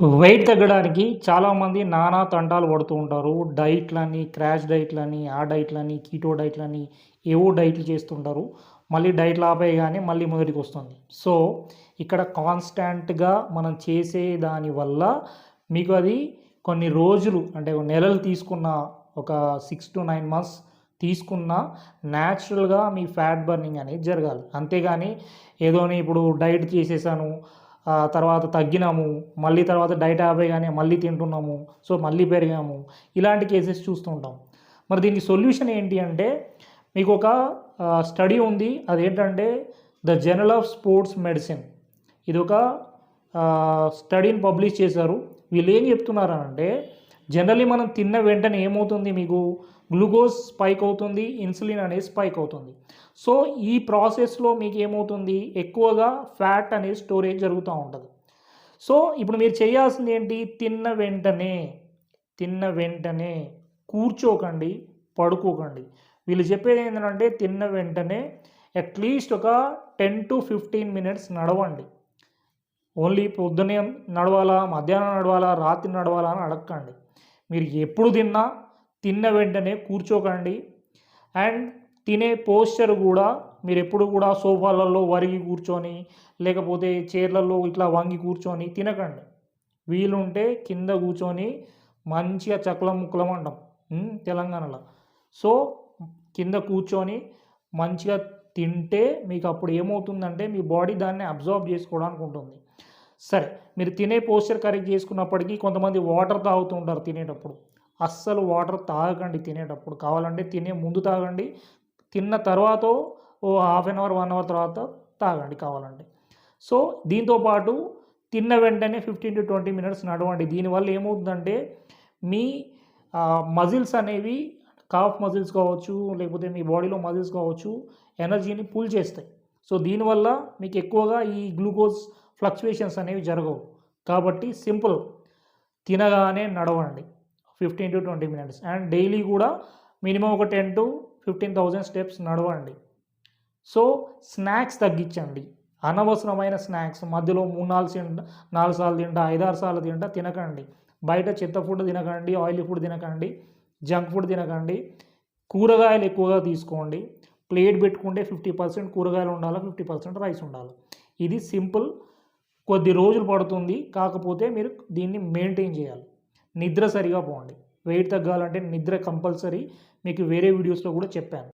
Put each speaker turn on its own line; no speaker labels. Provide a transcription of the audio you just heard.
Wait తగ్గడానికి చాలామంది నానా తంటాలు పడుతూ ఉంటారు. డైట్లని క్రాష్ డైట్లని ఆ డైట్లని కీటో డైట్లని ఏవో డైట్లు చేస్తుంటారు. మళ్ళీ డైట్లు ఆపేయగానే మళ్ళీ మొదటికి వస్తుంది సో ఇక్కడ కాన్స్టాంట్గా మనం చేసే దాని వల్ల మీకు అది కొన్ని రోజులు అంటే నెలలు తీసుకున్న ఒక సిక్స్ టు నైన్ మంత్స్ తీసుకున్న న్యాచురల్గా మీ ఫ్యాట్ బర్నింగ్ అనేది జరగాలి. అంతేగాని ఏదోని ఇప్పుడు డైట్ చేసేసాను తర్వాత తగ్గినాము మళ్ళీ తర్వాత డైట్ ఆపేయగానే మళ్ళీ తింటున్నాము సో మళ్ళీ పెరిగాము. ఇలాంటి కేసెస్ చూస్తుంటాం మరి దీనికి సొల్యూషన్ ఏంటి అంటే మీకు ఒక స్టడీ ఉంది. అదేంటంటే the journal of sports medicine. ఇది ఒక స్టడీని పబ్లిష్ చేశారు. వీళ్ళు ఏం చెప్తున్నారు అంటే జనరల్లీ మనం తిన్న వెంటనే ఏమవుతుంది మీకు? గ్లూకోజ్ స్పైక్ అవుతుంది ఇన్సులిన్ అనేది స్పైక్ అవుతుంది. సో ఈ ప్రాసెస్లో మీకు ఏమవుతుంది? ఎక్కువగా ఫ్యాట్ అనేది స్టోరేజ్ జరుగుతూ ఉంటుంది. సో ఇప్పుడు మీరు చేయాల్సింది ఏంటి? తిన్న వెంటనే తిన్న వెంటనే కూర్చోకండి పడుకోకండి. వీళ్ళు చెప్పేది ఏంటంటే తిన్న వెంటనే అట్లీస్ట్ ఒక టెన్ టు ఫిఫ్టీన్ మినిట్స్ నడవండి. ఓన్లీ పొద్దునే నడవాలా మధ్యాహ్నం నడవాలా రాత్రి నడవాలా అని అడగండి మీరు ఎప్పుడు తిన్నా తిన్న వెంటనే కూర్చోకండి. అండ్ తినే పోస్చర్ కూడా మీరు ఎప్పుడు కూడా సోఫాలలో వరిగి కూర్చొని లేకపోతే చైర్లలో ఇట్లా వంగి కూర్చొని తినకండి. వీలుంటే కింద కూర్చొని మంచిగా చక్కల ముక్కలం అంటాం తెలంగాణలో. సో కింద కూర్చొని మంచిగా తింటే మీకు అప్పుడు ఏమవుతుందంటే మీ బాడీ దాన్ని అబ్జర్వ్ చేసుకోవడానికి ఉంటుంది. సరే మీరు తినే పోస్చర్ కరెక్ట్ చేసుకున్నప్పటికీ కొంతమంది వాటర్ తాగుతూ ఉంటారు తినేటప్పుడు. అస్సలు వాటర్ తాగకండి తినేటప్పుడు. కావాలంటే తినే ముందు తాగండి. తిన్న తర్వాత ఓ half an hour one hour తర్వాత తాగండి కావాలంటే. సో దీంతోపాటు తిన్న వెంటనే ఫిఫ్టీన్ టు ట్వంటీ మినిట్స్ నడవండి. దీనివల్ల ఏమవుతుందంటే మీ మజిల్స్ అనేవి కాఫ్ మజిల్స్ కావచ్చు లేకపోతే మీ బాడీలో మజిల్స్ కావచ్చు ఎనర్జీని పుల్ చేస్తాయి. సో దీనివల్ల మీకు ఎక్కువగా ఈ గ్లూకోజ్ ఫ్లక్చువేషన్స్ అనేవి జరగవు. కాబట్టి సింపుల్ తినగానే నడవండి. Fifteen to twenty minutes. And daily కూడా మినిమం ఒక ten to fifteen thousand steps నడవండి. సో స్నాక్స్ తగ్గించండి. అనవసరమైన స్నాక్స్ మధ్యలో మూడు నాలుగు తింటా నాలుగు సార్లు తింటా ఐదారు సార్లు తింటా తినకండి. బయట చెత్త ఫుడ్ తినకండి ఆయిలీ ఫుడ్ తినకండి జంక్ ఫుడ్ తినకండి. కూరగాయలు ఎక్కువగా తీసుకోండి. ప్లేట్ పెట్టుకుంటే ఫిఫ్టీ పర్సెంట్ కూరగాయలు ఉండాలి ఫిఫ్టీ పర్సెంట్ రైస్ ఉండాలి? ఇది సింపుల్ కొద్ది రోజులు పడుతుంది. కాకపోతే మీరు దీన్ని మెయింటైన్ చేయాలి. నిద్ర సరిగా పోండి. వెయిట్ తగ్గాలంటే నిద్ర కంపల్సరీ. మీకు వేరే వీడియోస్లో కూడా చెప్పాను.